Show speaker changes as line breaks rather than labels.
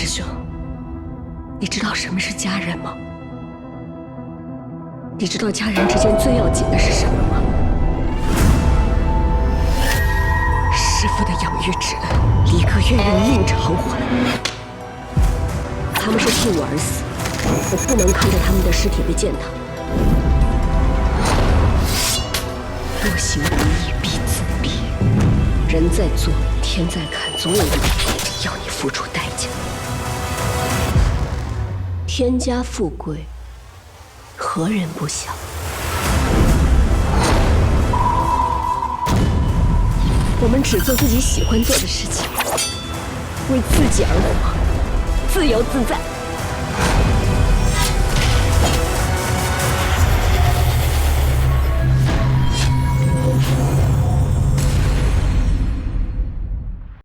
师兄，你知道什么是家人吗？你知道家人之间最要紧的是什么吗？师父的养育之恩，离个月用命偿还。他们是替我而死，我不能看着他们的尸体被践踏。多行不义，必自毙。人在做，天在看，总有一天要你付出代价。天家富贵，何人不想？我们只做自己喜欢做的事情，为自己而活，自由自在。